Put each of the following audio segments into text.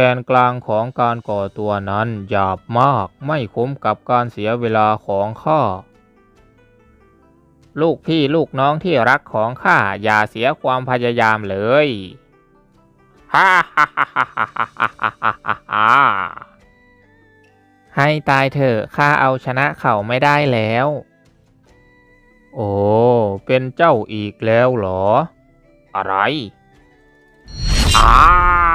แกนกลางของการก่อตัวนั้นหยาบมากไม่คุ้มกับการเสียเวลาของข้า ลูกพี่ลูกน้องที่รักของข้าอย่าเสียความพยายามเลยฮ่าฮ่าฮ่าฮ่าฮ่าฮ่าฮ่าให้ตายเถอะข้าเอาชนะเขาไม่ได้แล้ว โอ้ เป็นเจ้าอีกแล้วเหรอ อะไรอ้า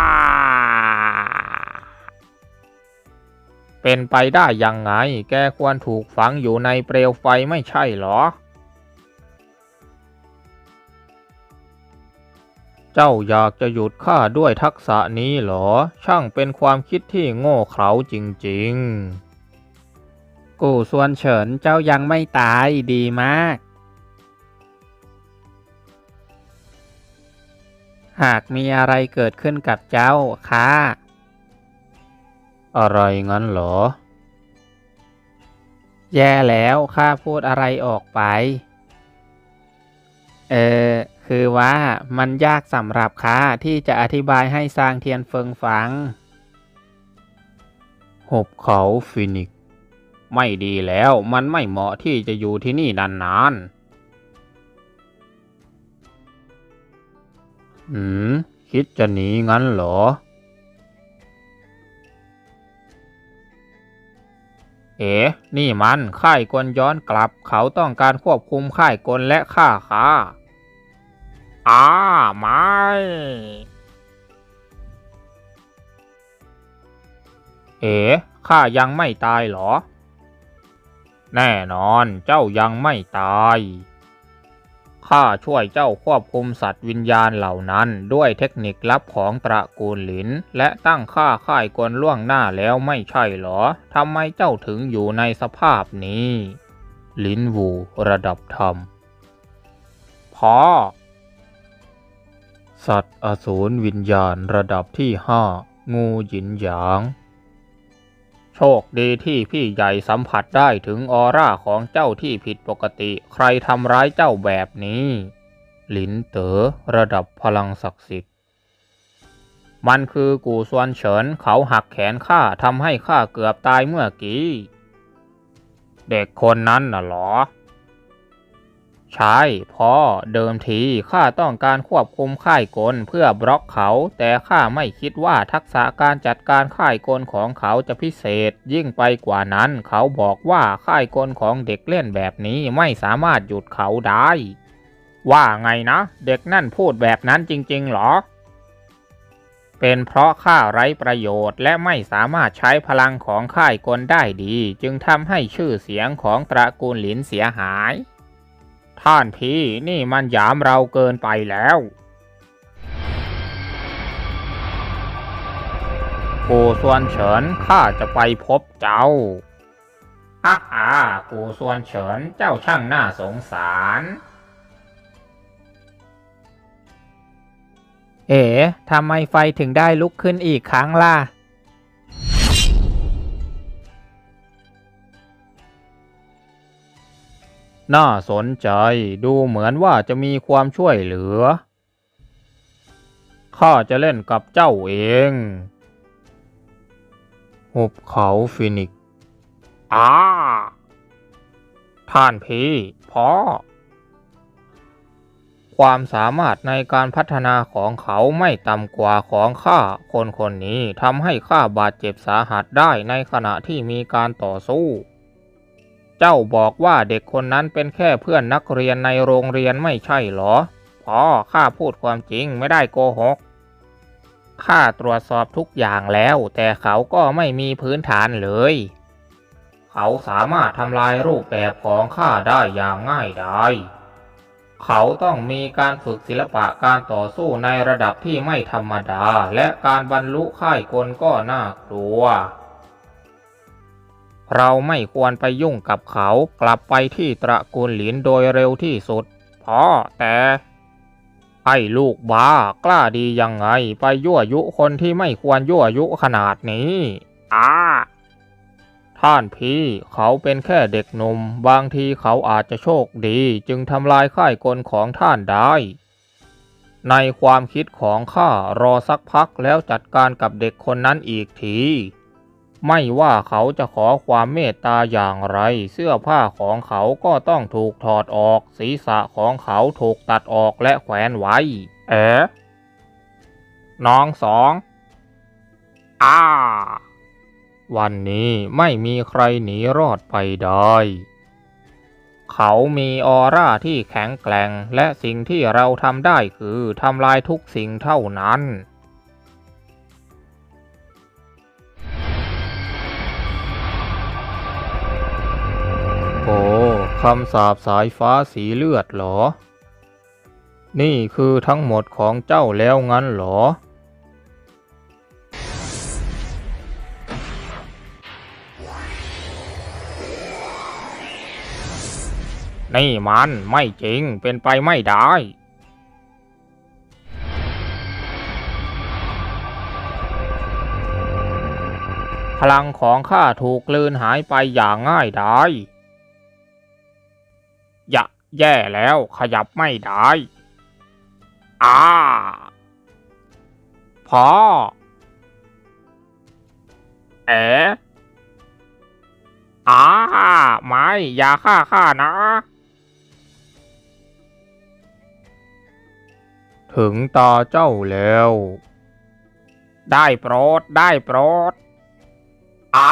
เป็นไปได้ยังไง แกควรถูกฝังอยู่ในเปลวไฟไม่ใช่เหรอ เจ้าอยากจะหยุดข้าด้วยทักษะนี้เหรอ ช่างเป็นความคิดที่โง่เขลาจริงๆ กูส่วนเฉินเจ้ายังไม่ตายดีมาก หากมีอะไรเกิดขึ้นกับเจ้าข้า อะไรงั้นเหรอ แย่แล้วข้าพูดอะไรออกไป เออ คือว่ามันยากสำหรับข้าที่จะอธิบายให้ซางเทียนเฟิงฟังหบเขาฟินิก ไม่ดีแล้วมันไม่เหมาะที่จะอยู่ที่นี่นานๆหืม คิดจะหนีงั้นเหรอ เอ๋ นี่มันค่ายกลย้อนกลับ เขาต้องการควบคุมค่ายกลและข้าข้าอ้าไม่เอ๋ข้ายังไม่ตายเหรอ แน่นอนเจ้ายังไม่ตาย ข้าช่วยเจ้าควบคุมสัตว์วิญญาณเหล่านั้น ด้วยเทคนิคลับของตระกูลหลิน และตั้งค่าค่ายกลล่วงหน้าแล้วไม่ใช่หรอทำไมเจ้าถึงอยู่ในสภาพนี้ลินวูระดับธรรมพอสัตว์อสูรวิญญาณระดับที่ห้างูหยินหยาง โชคดีที่พี่ใหญ่สัมผัสได้ถึงออร่าของเจ้าที่ผิดปกติ ใครทำร้ายเจ้าแบบนี้ หลินเต๋อระดับพลังศักดิ์สิทธิ์ มันคือกูซวนเฉินเขาหักแขนข้าทำให้ข้าเกือบตายเมื่อกี้ เด็กคนนั้นน่ะหรอ ใช่พ่อเดิมทีข้าต้องการควบคุมค่ายกลเพื่อบล็อกเขา แต่ข้าไม่คิดว่าทักษะการจัดการค่ายกลของเขาจะพิเศษ ยิ่งไปกว่านั้น เขาบอกว่าค่ายกลของเด็กเล่นแบบนี้ไม่สามารถหยุดเขาได้ ว่าไงนะ เด็กนั่นพูดแบบนั้นจริงๆเหรอ เป็นเพราะข้าไร้ประโยชน์ และไม่สามารถใช้พลังของค่ายกลได้ดี จึงทำให้ชื่อเสียงของตระกูลหลินเสียหาย ท่านพี่นี่มันหยามเราเกินไปแล้วกูส่วนเฉินข้าจะไปพบเจ้าฮ่าฮ่ากูส่วนเฉินเจ้าช่างน่าสงสาร เอ๋ทำไมไฟถึงได้ลุกขึ้นอีกครั้งล่ะ น่าสนใจดูเหมือนว่าจะมีความช่วยเหลือ ข้าจะเล่นกับเจ้าเอง หุบเขาฟินิกซ์อ้าท่านพี่พ่อ ความสามารถในการพัฒนาของเขาไม่ต่ำกว่าของข้าคนคนนี้ทำให้ข้าบาดเจ็บสาหัสได้ในขณะที่มีการต่อสู้ เจ้าบอกว่าเด็กคนนั้นเป็นแค่เพื่อนนักเรียนในโรงเรียนไม่ใช่หรอพ่อข้าพูดความจริงไม่ได้โกหก ข้าตรวจสอบทุกอย่างแล้ว แต่เขาก็ไม่มีพื้นฐานเลย เขาสามารถทำลายรูปแบบของข้าได้อย่างง่ายดายเขาต้องมีการฝึกศิลปะการต่อสู้ในระดับที่ไม่ธรรมดา และการบรรลุค่ายกลก็น่ากลัว เราไม่ควรไปยุ่งกับเขา กลับไปที่ตระกูลหลินโดยเร็วที่สุดเพราะแต่ไอ้ลูกบ้ากล้าดียังไงไปยั่วยุคนที่ไม่ควรยั่วยุขนาดนี้อ้าท่านพี่เขาเป็นแค่เด็กหนุ่ม บางทีเขาอาจจะโชคดี จึงทำลายค่ายกลของท่านได้ ในความคิดของข้ารอสักพักแล้วจัดการกับเด็กคนนั้นอีกที ไม่ว่าเขาจะขอความเมตตาอย่างไร เสื้อผ้าของเขาก็ต้องถูกถอดออก ศีรษะของเขาถูกตัดออกและแขวนไว้ เอ๋น้องสองอ้าวันนี้ไม่มีใครหนีรอดไปได้ เขามีออร่าที่แข็งแกร่ง และสิ่งที่เราทำได้คือทำลายทุกสิ่งเท่านั้น โอ้คำสาปสายฟ้าสีเลือดหรอ นี่คือทั้งหมดของเจ้าแล้วงั้นหรอ นี่มันไม่จริงเป็นไปไม่ได้พลังของข้าถูกกลืนหายไปอย่างง่ายดาย ย่าแย่แล้วขยับไม่ได้อ้าพ่อเอ๋อ้าไม่อย่าฆ่าข้านะ ถึงตาเจ้าแล้ว ได้โปรดได้โปรดอ้า